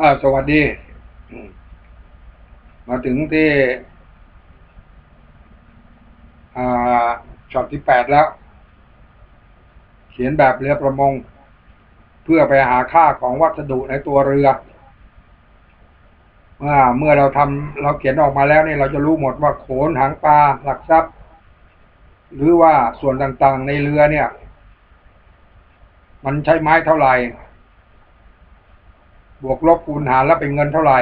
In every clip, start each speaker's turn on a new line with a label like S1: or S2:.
S1: อ่าสวัสดี มาถึงที่ช็อตที่แปดแล้ว เขียนแบบเรือประมง เพื่อไปหาค่าของวัสดุในตัวเรือ เมื่อเมื่อเราทำเราเขียนออกมาแล้วนี่เราจะรู้หมดว่าโขนหางปลาหลักทรัพย์ หรือว่าส่วนต่างๆในเรือเนี่ย มันใช้ไม้เท่าไหร่ บวกลบคูณหารแล้วเป็นเงินเท่าไหร่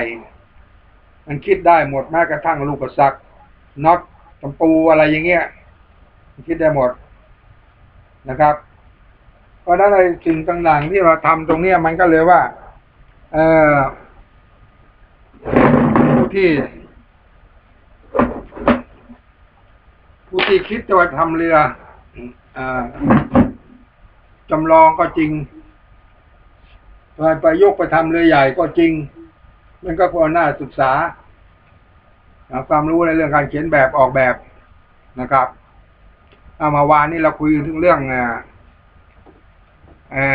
S1: มันคิดได้หมดแม้กระทั่งลูกกระซักน็อตตะปูอะไรอย่างเงี้ยมันคิดได้หมดนะครับ เพราะนั้นไอ้สิ่งต่างๆที่เราทำตรงเนี้ยมันก็เลยว่า เออผู้ที่ ผู้ที่คิดจะทำเรืออ่าจำลองก็จริง ไปไปยกไปทำเรือใหญ่ก็จริง มันก็ควรน่าศึกษาหาความรู้ในเรื่องการเขียนแบบออกแบบนะครับเอามาวานนี้เราคุยถึงเรื่องอ่าไอ้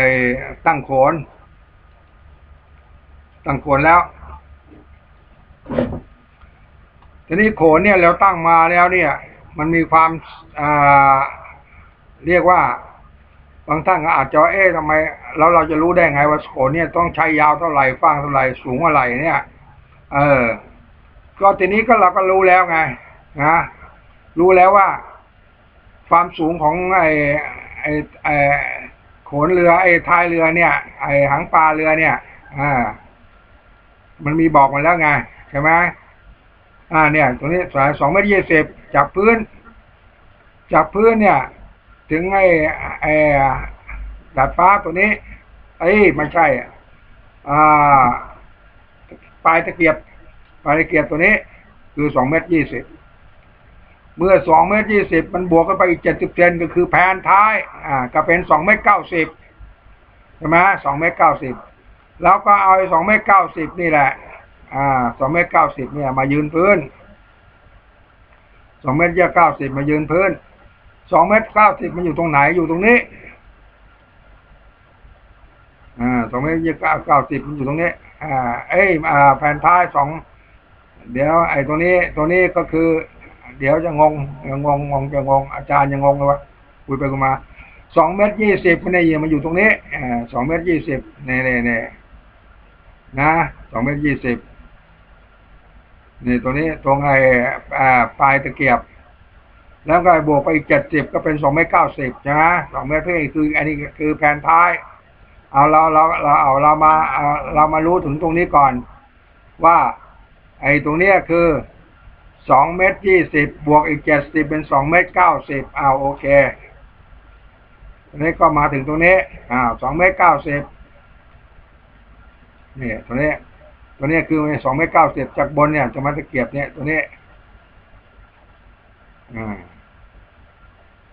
S1: ตั้งโขน ตั้งโขนแล้ว ทีนี้โขนเนี่ยเราตั้งมาแล้วเนี่ย มันมีความอ่าเรียกว่าบางท่านก็อาจจะเอ๊ะทำไม แล้วเราจะรู้ได้ไงว่าโขนเนี่ยต้องใช้ยาวเท่าไหร่ฟ้างเท่าไหร่สูงเท่าไหร่เนี่ย เออ ก็ทีนี้ก็เราก็รู้แล้วไงนะรู้แล้วว่า ความสูงของไอ้ไอ้ไอ้โขนเรือไอ้ท้ายเรือเนี่ย ไอ้หางปลาเรือเนี่ยอ่ามันมีบอกมาแล้วไงใช่ไหมอ่า เนี่ย ตรงนี้สายสองเมตรยี่สิบจากพื้น จากพื้นเนี่ย ถึงไอ้ไอ้ ดาดฟ้าตัวนี้ เอ้ยไม่ใช่อ่าปลายตะเกียบปลายตะเกียบตัวนี้ คือสองเมตรยี่สิบเมื่อสองเมตรยี่สิบมันบวกกันไปอีกเจ็ดสิบเซนก็คือแผนท้ายอ่าก็เป็นสองเมตรเก้าสิบใช่ไหมสองเมตรเก้าสิบแล้วก็เอาสองเมตรเก้าสิบนี่แหละ อ่าสองเมตรเก้าสิบเนี่ย มายืนพื้นสองเมตรเก้าสิบมายืนพื้นสองเมตรเก้าสิบมันอยู่ตรงไหนอยู่ตรงนี้ อ่าสองเมตรเก้าเก้าสิบมันอยู่ตรงนี้ อ่า เอ้ยอ่าแผ่นท้ายสองเดี๋ยว ไอ้ตัวนี้ ตัวนี้ก็คือ เดี๋ยวจะงงงงงงจะงง อาจารย์ยังงงเลยว่าคุยไปกันมาสองเมตรยี่สิบมันเนี่ยมันอยู่ตรงนี้อ่าสองเมตรยี่สิบเนี่เนี่เนี่นะสองเมตรยี่สิบนี่ตัวนี้ตรงไอ้อ่าปลายตะเกียบ แล้วก็บวกไปอีกเจ็ดสิบก็เป็นสองเมตรเก้าสิบใช่ไหมสองเมตรนี่คือ อันนี้คือแผ่นท้าย เอาเราเราเราเอาเรามาเอาเรามารู้ถึงตรงนี้ก่อน ว่า ไอ้ตรงเนี้ยคือสองเมตรยี่สิบบวกอีกเจ็ดสิบเป็นสองเมตรเก้าสิบเอาโอเคตรงนี้ก็มาถึงตรงนี้อ่าสองเมตรเก้าสิบนี่ตัวนี้ ตัวนี้คือสองเมตรเก้าสิบจากบนเนี่ยจะมาตะเกียบเนี่ยตัวนี้อ่า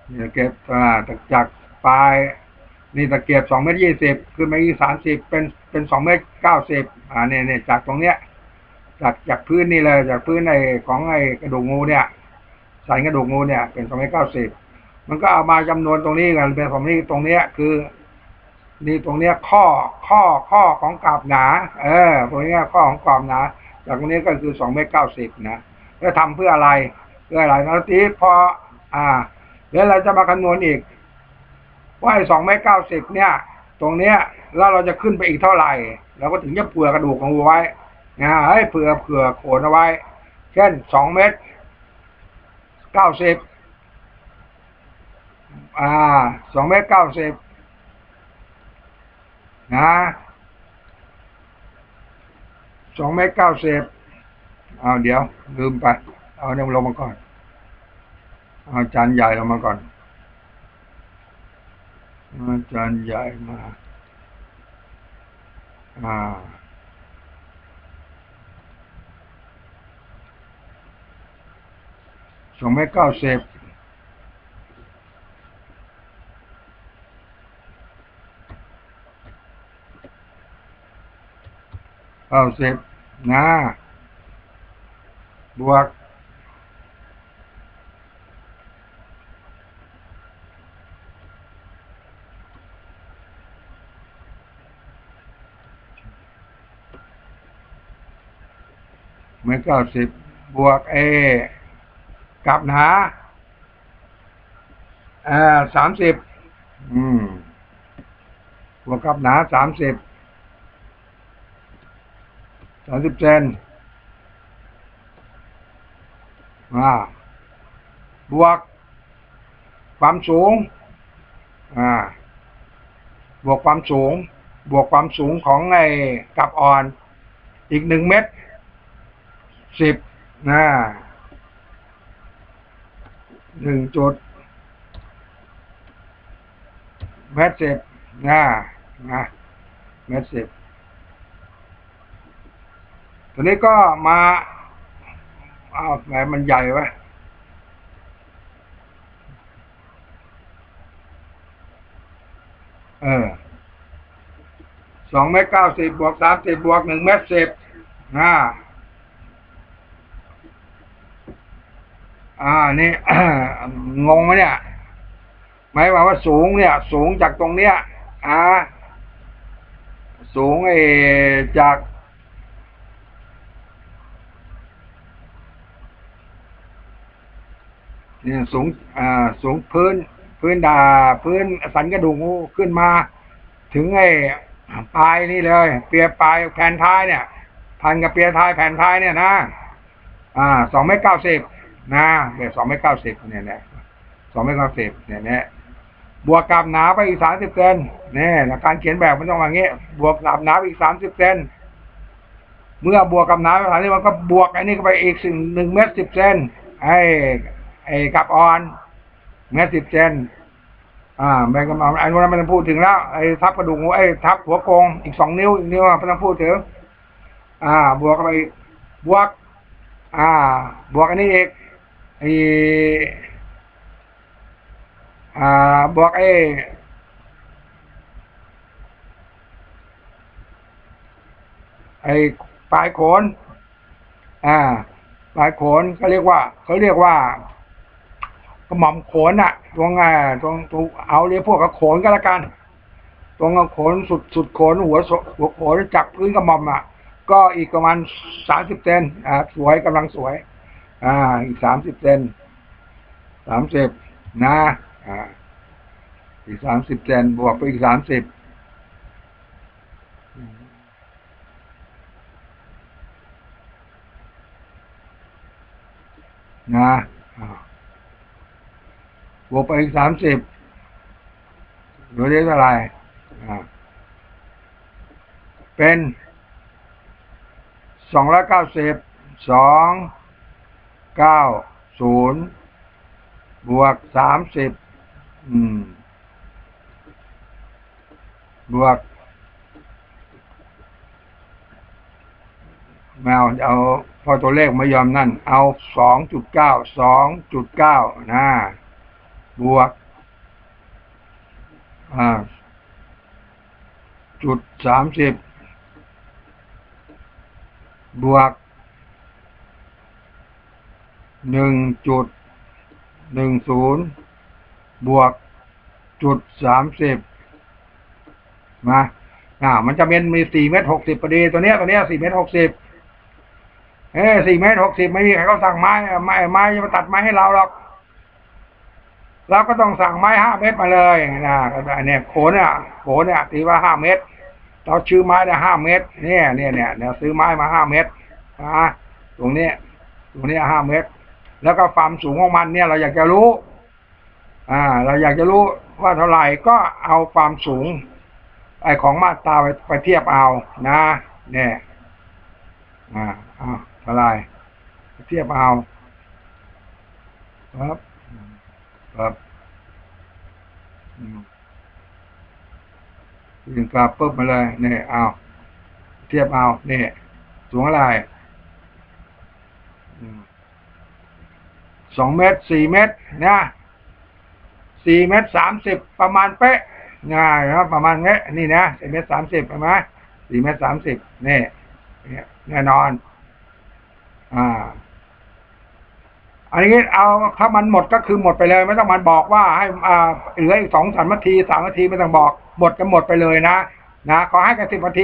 S1: เนี่ยเก็บอ่าจากปลาย นี่ตะเกียบสองเมตรยี่สิบคือมาอีกสามสิบเป็นเป็นสองเมตรเก้าสิบอ่าเนี่ยเนี่ยจากตรงเนี้ย จากจากพื้นนี่เลยจากพื้นในของไอ้กระดูกงูเนี่ยสันกระดูกงูเนี่ยเป็นสองเมตรเก้าสิบมันก็เอามาจำนวนตรงนี้กันเป็นสองนี้ตรงเนี้ยคือ นี่ตรงเนี้ยข้อข้อข้อของกราบหนา เออตรงเนี้ยข้อของกาบหนา จากตรงนี้ก็คือสองเมตรเก้าสิบนะแล้วทำเพื่ออะไรเพื่ออะไรแล้วทีพออ่าแล้วเราจะมาคำนวณอีก ว่าไอ้สองเมตรเก้าสิบเนี่ย ตรงเนี้ยแล้วเราจะขึ้นไปอีกเท่าไหร่เราก็ถึงจะเผื่อกระดูกของงูไว้นะให้เผื่อเผื่อโขนเอาไว้ เช่นสองเมตรเก้าสิบอ่าสองเมตรเก้าสิบนะสองเมตรเก้าสิบเอาเดี๋ยว ลืมไป เอาเนี่ยลงมาก่อน เอาจานใหญ่ลงมาก่อน อาจารย์ใหญ่มา อ่าสองเมตรเก้าสิบเก้าสิบนะ บวก เมตรเก้าสิบบวกเอกับหนาเอ่อสามสิบอืมบวกกับหนาสามสิบสามสิบเซนอ่าบวก ความสูงอ่าบวกความสูง บวกความสูงของไอ้กับอ่อน อีกหนึ่งเม็ด สิบหนะหนึ่งจุดเมตรสิบนะนะเมตรสิบตัวนี้ก็มาอ้าวแหมมันใหญ่ไว้เออสองเมตรเก้าสิบบวกสามสิบบวกหนึ่งเมตรสิบนะ อ่านี่งงไหมเนี่ยหมายความว่าสูงเนี่ย สูงจากตรงเนี้ยอ่าสูงไอจากเนี่ยสูงอ่าสูงพื้น พื้นดาพื้นสันกระดูกขึ้นมา ถึงไอ้ปลายนี่เลย เปียปลายแผ่นท้ายเนี่ย พันกับเปียท้ายแผ่นท้ายเนี่ยนะ อ่าสองเมตรเก้าสิบ นะเดี๋ยสองเมตรเก้าสิบเนี่ยนะสองเมตรเก้าสิบเนี่ยนะบวกกับหนาไปอีกสามสิบเซนเนี่ยการเขียนแบบมันต้องอย่างงี้ยบวกกับหนาไปอีกสามสิบเซนเมื่อบวกกับหนาไปสามสิบมันก็บวกไอ้นี่ไปอีกสิ่งหนึ่งเมตรสิบเซนไอ้ไอ้กับออนเมตรสิบเซนอ่าแบงกับอันนั้นไม่ต้องพูดถึงแล้วไอ้ทับกระดูกไอ้ทับหัวโกงอีกสองนิ้วอีกนิ้วไม่ต้องพูดถึง อ่า บวกไปบวก อ่า บวกอันนี้อีก ไอ้อ่าบวกไอ้ไอ้ปลายโขน อ่า ปลายโขนเขาเรียกว่าเขาเรียกว่ากระหม่อมโขนอะตรงอ่าตรงตรงเอาเรียกพวกกระโขนก็แล้วกัน ตรงกระโขนสุดสุดโขนหัวโสหัวโขนจากพื้นกระหม่อมอะก็อีกประมาณสามสิบเซนอ่าสวยกำลังสวย อ่า อีกสามสิบเซนสามสิบนะ อ่า อีกสามสิบเซนบวกไปอีกสามสิบนะอ่าบวกไปอีกสามสิบเหลือได้เท่าไหร่อ่าเป็นสองร้อยเก้าสิบสอง เก้าศูนย์บวกสามสิบบวกแมวเอาพอตัวเลขไม่ยอมนั่น เอาสองจุดเก้าสองจุดเก้านะบวกจุดสามสิบบวก หนึ่งจุดหนึ่งศูนย์บวกจุดสามสิบมาอ่า มันจะเป็นมีสี่เมตรหกสิบพอดีตัวเนี้ยตัวเนี้ยสี่เมตรหกสิบเอ้สี่เมตรหกสิบไม่มีใครเขาสั่งไม้ไม้ไม้จะมาตัดไม้ให้เราหรอกเราก็ต้องสั่งไม้ห้าเมตรมาเลยนะเนี้ยโขนเนี่ยโขนเนี่ยตีว่าห้าเมตร เราชื่อไม้ได้ห้าเมตรเนี่ยเนี่ยเนี่ยเนี่ยซื้อไม้มาห้าเมตรนะตรงนี้ตรงนี้ห้าเมตร แล้วก็ความสูงของมันเนี่ยเราอยากจะรู้ อ่า เราอยากจะรู้ว่าเท่าไหร่ก็เอาความสูงไอของมาตราไปไปเทียบเอานะเนี่ยอ่าอ่าเท่าไหร่ไปเทียบเอาครับครับอืมยิงกลับปุ๊บมาเลยเนี่ยเอาเทียบเอาเนี่ยสูงอะไรอืม สองเมตรสี่เมตรนะสี่เมตรสามสิบประมาณเป๊ะง่ายนะครับประมาณนี้นี่นะสี่เมตรสามสิบใช่ไหมสี่เมตรสามสิบนี่เนี่ยแน่นอน อ่า อันนี้เอาถ้ามันหมดก็คือหมดไปเลย ไม่ต้องมันบอกว่าให้อ่าเหลืออีกสองสามนาทีสามนาทีไม่ต้องบอก หมดก็หมดไปเลยนะนะขอให้กันสิบนาที